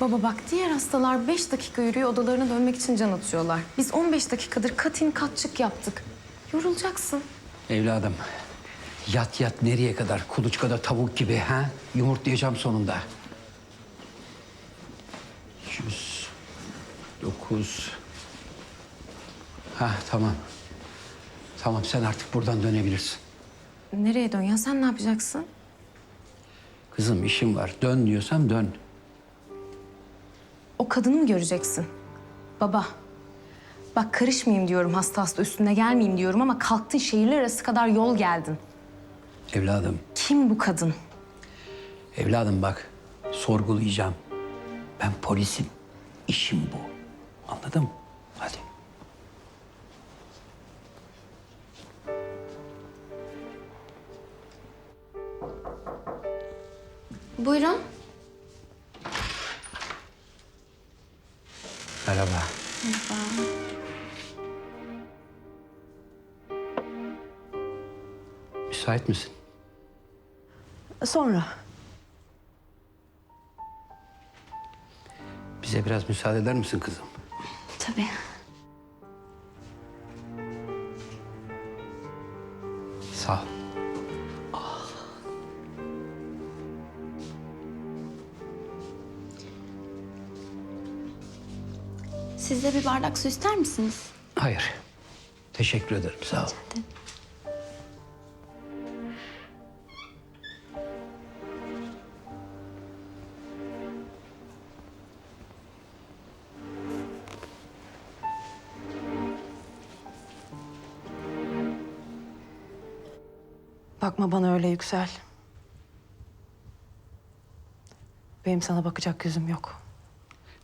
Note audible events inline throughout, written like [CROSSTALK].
Baba bak diğer hastalar 5 dakika yürüyor odalarına dönmek için can atıyorlar. Biz 15 dakikadır katin katçık yaptık. Yorulacaksın. Evladım, yat yat nereye kadar? Kuluçkada tavuk gibi ha? Yumurtlayacağım sonunda. Yüz, dokuz. Ha tamam. Tamam sen artık buradan dönebilirsin. Nereye dön ya sen ne yapacaksın? Kızım işim var. Dön diyorsam dön. O kadını mı göreceksin? Baba. Bak karışmayayım diyorum hasta hasta üstüne gelmeyeyim diyorum ama kalktın şehirler arası kadar yol geldin. Evladım, Kim bu kadın? evladım bak. Sorgulayacağım. Ben polisim. İşim bu. Anladın mı? Hadi. Buyurun. Müsait misin? Sonra. Bize biraz müsaade eder misin kızım? Tabii. Sağ ol. Siz de bir bardak su ister misiniz? Hayır. Teşekkür ederim. Sağ ol. Bakma bana öyle Yüksel. Benim sana bakacak yüzüm yok.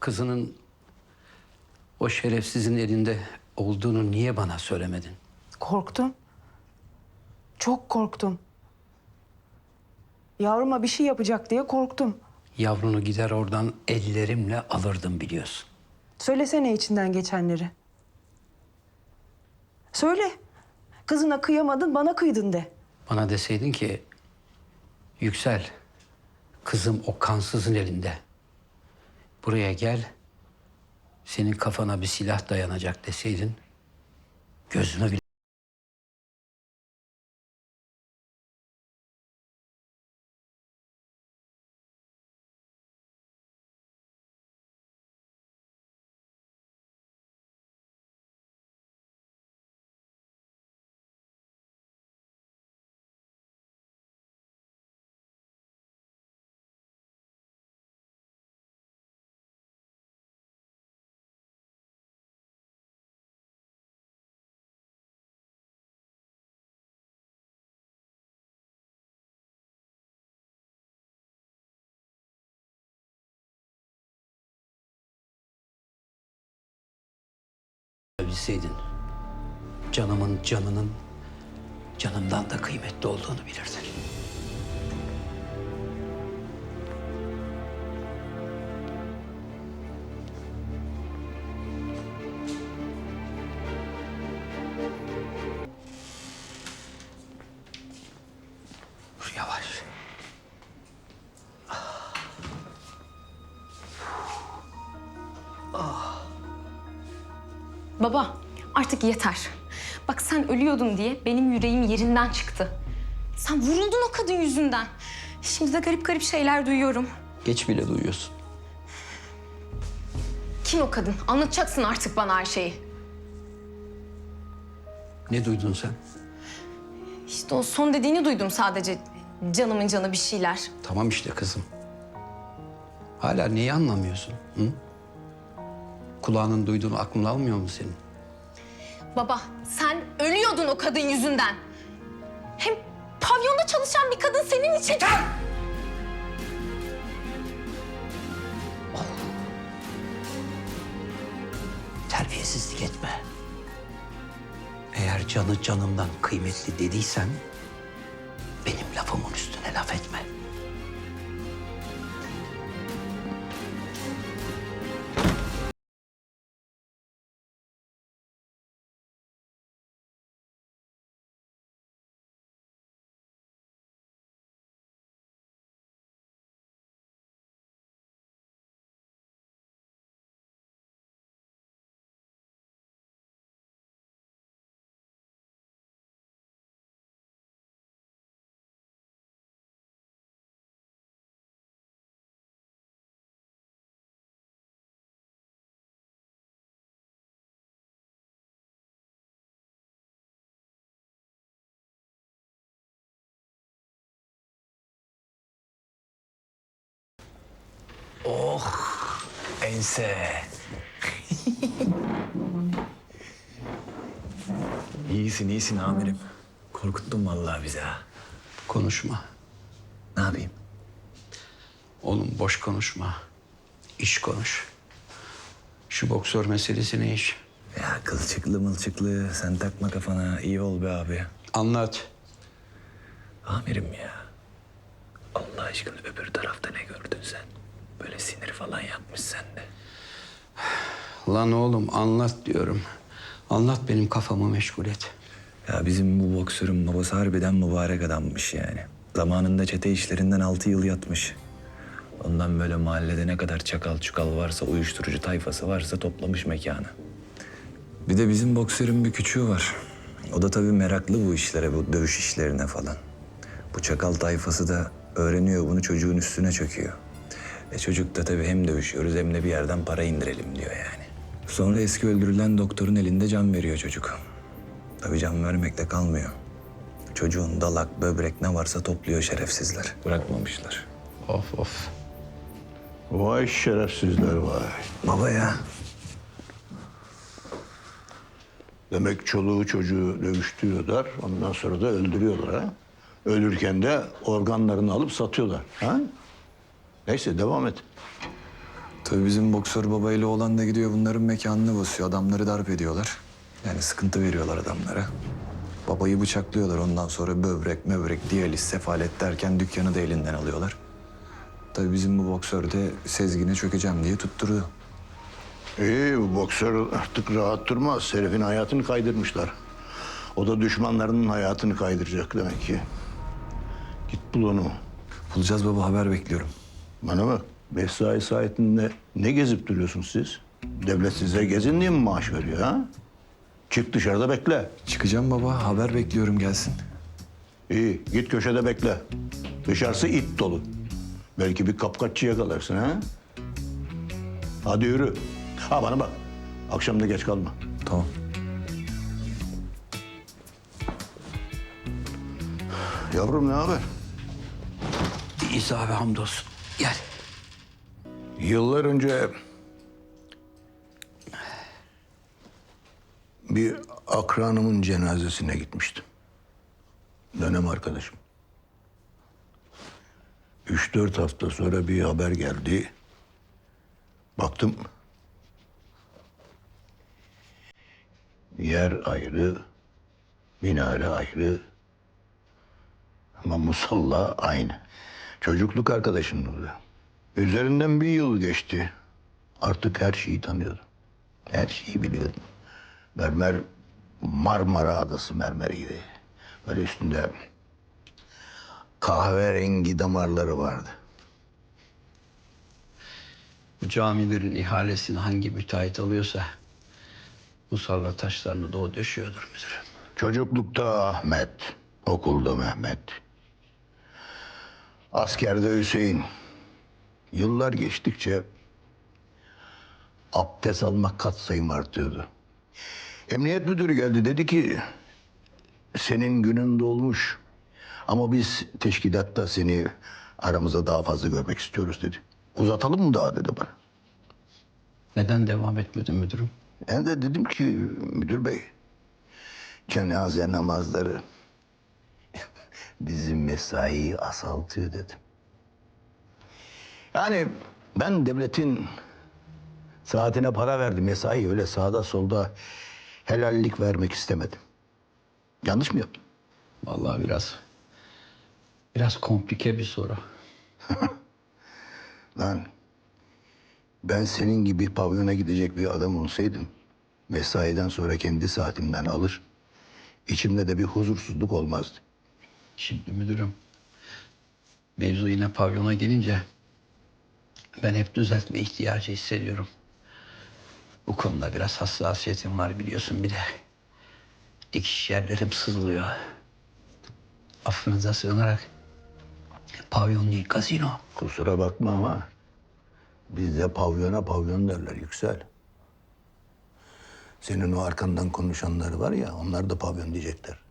Kızının o şerefsizin elinde olduğunu niye bana söylemedin? Korktum. Çok korktum. Yavruma bir şey yapacak diye korktum. Yavrunu gider oradan ellerimle alırdım biliyorsun. Söylesene içinden geçenleri. Söyle. Kızına kıyamadın, bana kıydın de. Bana deseydin ki Yüksel, kızım o kansızın elinde. Buraya gel, senin kafana bir silah dayanacak deseydin gözüme bile... bilseydin canımın canının canımdan da kıymetli olduğunu bilirdin. Baba artık yeter. Bak sen ölüyordun diye benim yüreğim yerinden çıktı. Sen vuruldun o kadın yüzünden. Şimdi de garip garip şeyler duyuyorum. Geç bile duyuyorsun. Kim o kadın? Anlatacaksın artık bana her şeyi. Ne duydun sen? İşte o son dediğini duydum sadece. Canımın canı bir şeyler. Tamam işte kızım. Hala neyi anlamıyorsun? Hı? Kulağının duyduğunu aklın almıyor mu senin? Baba sen ölüyordun o kadın yüzünden. Hem pavyonda çalışan bir kadın senin için... Terbiyesizlik etme. Eğer canı canımdan kıymetli dediysen... ...benim lafımın üstüne laf etme. Ense. [LAUGHS] iyisin iyisin amirim. Korkuttun vallahi bizi ha. Konuşma. Ne yapayım? Oğlum boş konuşma. İş konuş. Şu boksör meselesi ne iş? Ya kılçıklı mılçıklı sen takma kafana. iyi ol be abi. Anlat. Amirim ya. Allah aşkına öbür tarafta ne gördün sen? Böyle sinir falan yapmış sende. Lan oğlum anlat diyorum. Anlat benim kafamı meşgul et. Ya bizim bu boksörün babası harbiden mübarek adammış yani. Zamanında çete işlerinden altı yıl yatmış. Ondan böyle mahallede ne kadar çakal çukal varsa, uyuşturucu tayfası varsa toplamış mekanı. Bir de bizim boksörün bir küçüğü var. O da tabii meraklı bu işlere, bu dövüş işlerine falan. Bu çakal tayfası da öğreniyor bunu çocuğun üstüne çöküyor. E çocuk da tabii hem dövüşüyoruz hem de bir yerden para indirelim diyor yani. Sonra eski öldürülen doktorun elinde can veriyor çocuk. Tabii can vermekle kalmıyor. Çocuğun dalak, böbrek ne varsa topluyor şerefsizler. Bırakmamışlar. Of of. Vay şerefsizler vay. Baba ya. Demek çoluğu çocuğu dövüştürüyorlar. Ondan sonra da öldürüyorlar ha. Ölürken de organlarını alıp satıyorlar. Ha? Neyse devam et. Tabii bizim boksör babayla olan da gidiyor bunların mekanını basıyor. Adamları darp ediyorlar. Yani sıkıntı veriyorlar adamlara. Babayı bıçaklıyorlar ondan sonra böbrek, möbrek, diyaliz, sefalet derken dükkanı da elinden alıyorlar. Tabii bizim bu boksör de Sezgin'e çökeceğim diye tutturuyor. İyi bu boksör artık rahat durmaz. Herifin hayatını kaydırmışlar. O da düşmanlarının hayatını kaydıracak demek ki. Git bul onu. Bulacağız baba haber bekliyorum. Bana bak. Mesai saatinde ne gezip duruyorsunuz siz? Devlet size gezin diye mi maaş veriyor ha? Çık dışarıda bekle. Çıkacağım baba haber bekliyorum gelsin. İyi git köşede bekle. Dışarısı it dolu. Belki bir kapkaççı yakalarsın ha? Hadi yürü. Ha bana bak. Akşam da geç kalma. Tamam. Yavrum ne haber? İsa abi hamdolsun. Gel. Yıllar önce bir akranımın cenazesine gitmiştim. Dönem arkadaşım. Üç dört hafta sonra bir haber geldi. Baktım. Yer ayrı, minare ayrı. Ama musalla aynı. Çocukluk arkadaşımdı. Üzerinden bir yıl geçti. Artık her şeyi tanıyordum. Her şeyi biliyordum. Mermer Marmara Adası mermeriydi. Böyle üstünde kahverengi damarları vardı. Bu camilerin ihalesini hangi müteahhit alıyorsa musalla taşlarını da o döşüyordur müdürüm. Çocuklukta Ahmet, okulda Mehmet. Askerde Hüseyin. Yıllar geçtikçe abdest almak katsayım artıyordu. Emniyet müdürü geldi dedi ki senin günün dolmuş ama biz teşkilatta seni aramıza daha fazla görmek istiyoruz dedi. Uzatalım mı daha dedi bana. Neden devam etmedin müdürüm? Ben de dedim ki müdür bey cenaze namazları bizim mesaiyi asaltıyor dedim. Yani ben devletin saatine para verdim. Mesai öyle sağda solda helallik vermek istemedim. Yanlış mı yaptım? Vallahi biraz biraz komplike bir soru. [LAUGHS] Lan ben senin gibi pavyona gidecek bir adam olsaydım mesaiden sonra kendi saatimden alır. İçimde de bir huzursuzluk olmazdı. Şimdi müdürüm mevzu yine pavyona gelince ben hep düzeltme ihtiyacı hissediyorum. Bu konuda biraz hassasiyetim var biliyorsun bir de. Dikiş yerlerim sızlıyor. Affınıza sığınarak pavyon değil gazino. Kusura bakma ama bizde pavyona pavyon derler yüksel. Senin o arkandan konuşanlar var ya onlar da pavyon diyecekler.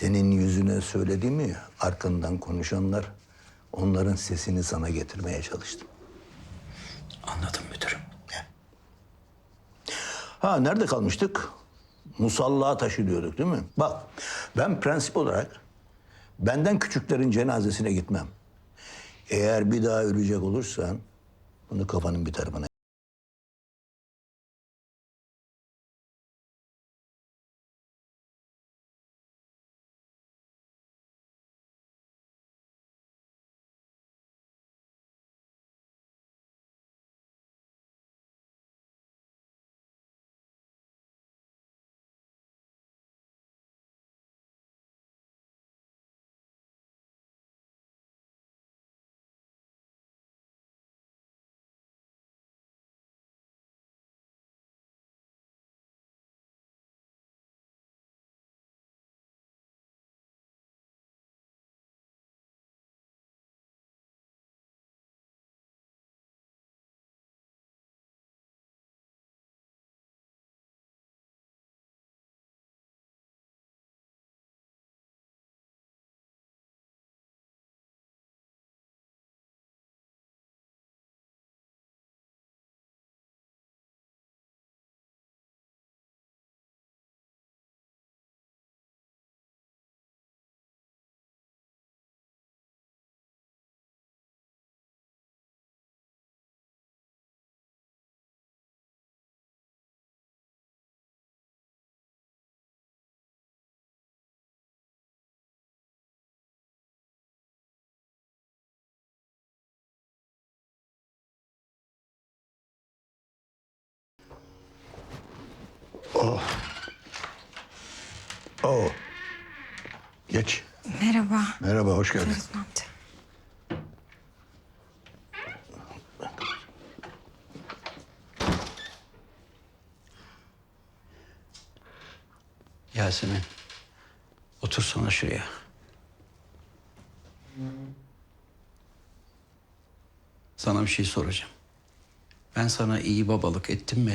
Senin yüzüne söylediğimi arkandan konuşanlar onların sesini sana getirmeye çalıştım. Anladım müdürüm. Ha nerede kalmıştık? Musalla taşı diyorduk değil mi? Bak ben prensip olarak benden küçüklerin cenazesine gitmem. Eğer bir daha ölecek olursan bunu kafanın bir tarafına Oo. Geç. Merhaba. Merhaba, hoş geldin. Feridun amca. Yasemin. Otursana şuraya. Sana bir şey soracağım. Ben sana iyi babalık ettim mi?